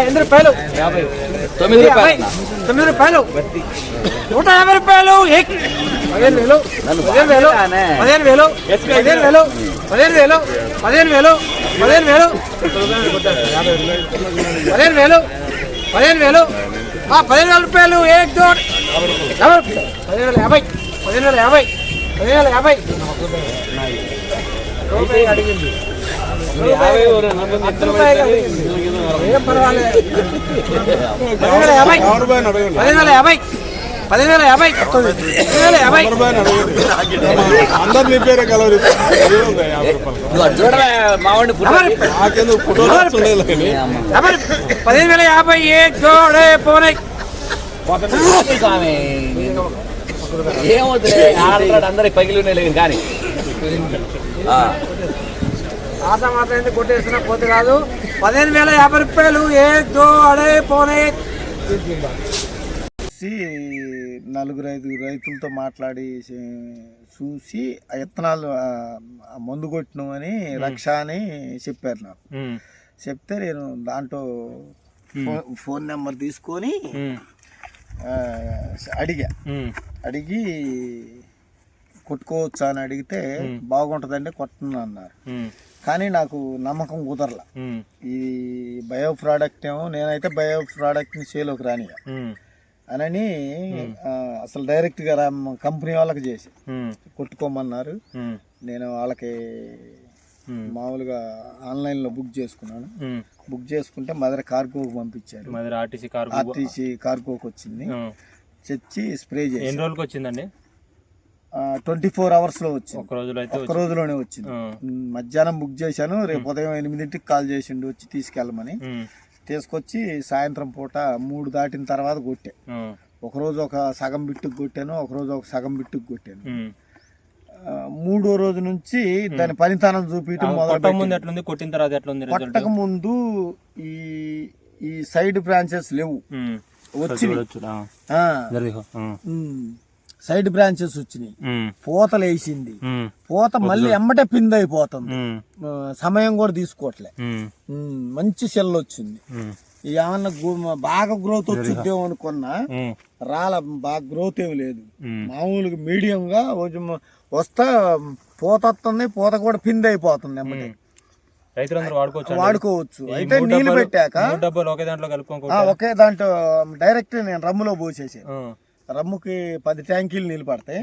ఎనిమిది రూపాయలు. తొమ్మిది రూపాయలు. తొమ్మిది రూపాయలు. నూట యాభై రూపాయలు. పదిహేను వేలు. పదిహేను వేలు. పదిహేను వేలు. పదిహేను వేలు. పదిహేను వేలు. పదిహేను వేలు. పదిహేను వేలు. పదిహేను వేలు. పదిహేను వేలు. పదిహేను వేల రూపాయలు. ఏక్ దో యాభై రూపాయలు. పదిహేను వేల యాభై. పదిహేను వేల యాభై. పదిహేను వేల యాభై. అడిగింది. పదివేల యాభై. పదివేల యాభై. పదివేల యాభై. అందరు నీ పేరే కలవరి. నాకెందుకు ఫోటోలు పదిహేను వేల యాభై ఏ జోడే పోనై. ఏమవుతుంది? అందరికి పగిలి ఉన్నాయి కానీ. ఆ, ఆట మాత్రం కొట్టేస్తున్నా? పోతే కాదు పదిహేను వేల యాభై రూపాయలు. ఏక్ జోడే పోనే. చూసి నలుగురు ఐదుగురు రైతులతో మాట్లాడి చూసి ఆ విత్తనాలు మందు కొట్టినామని రక్ష అని చెప్పారు నాకు. చెప్తే నేను దాంట్లో ఫోన్ నెంబర్ తీసుకొని అడిగా. అడిగి కొట్టుకోవచ్చా అని అడిగితే బాగుంటుందండి కొట్టను అన్నారు. కానీ నాకు నమ్మకం కుదరల. ఈ బయో ప్రోడక్ట్ ఏమో నేనైతే బయో ప్రోడక్ట్ని సేలోకి రానియా అనని అసలు డైరెక్ట్గా కంపెనీ వాళ్ళకి చేసి. కొట్టుకోమన్నారు. నేను వాళ్ళకి మామూలుగా ఆన్లైన్లో బుక్ చేసుకున్నాను. బుక్ చేసుకుంటే మదర్ కార్గోకి పంపించారు. మాది ఆర్టీసీ కార్ ఆర్టీసీ కార్గోకి వచ్చింది తెచ్చి స్ప్రే చేసి ఎన్ని రోజులకి వచ్చిందండి ట్వంటీ ఫోర్ అవర్స్లో వచ్చింది. ఒక రోజులో అయితే ఒక్క రోజులోనే వచ్చింది. మధ్యాహ్నం బుక్ చేశాను. రేపు ఉదయం ఎనిమిదింటికి కాల్ చేసిండు వచ్చి తీసుకెళ్ళమని. తీసుకొచ్చి సాయంత్రం పూట మూడు దాటిన తర్వాత కొట్టే. ఒకరోజు ఒక సగం బిట్టుకు కొట్టాను ఒకరోజు ఒక సగం బిట్టుకు కొట్టాను. మూడో రోజు నుంచి దాని పనితనం చూపించడం మొదలు కొట్టిన తర్వాత ఎట్లుంది రిజల్ట్ కొట్టక ముందు ఈ ఈ సైడ్ బ్రాంచెస్ లేవు. ఉమ్. సైడ్ బ్రాంచెస్ వచ్చినాయి. పూతలు వేసింది పూత మళ్ళీ ఎమ్మటే అయిపోతుంది. సమయం కూడా తీసుకోవట్లే. మంచి సెల్ వచ్చింది. ఏమన్నా బాగా గ్రోత్ వచ్చింది అనుకున్నా రాల బాగా గ్రోత్ ఏమి లేదు. మామూలుగా మీడియం గా వస్తా పూత వస్తుంది పూత కూడా పింద్ అయిపోతుంది ఎమ్మటే. వాడుకోవచ్చు అయితే నీళ్ళు పెట్టాక ఒకే దాంట్లో ఒకే దాంట్లో డైరెక్ట్ నేను రమ్ములో పోసేసాను రమ్ముకి పది ట్యాంకీలు నీళ్ళు పడతాయి.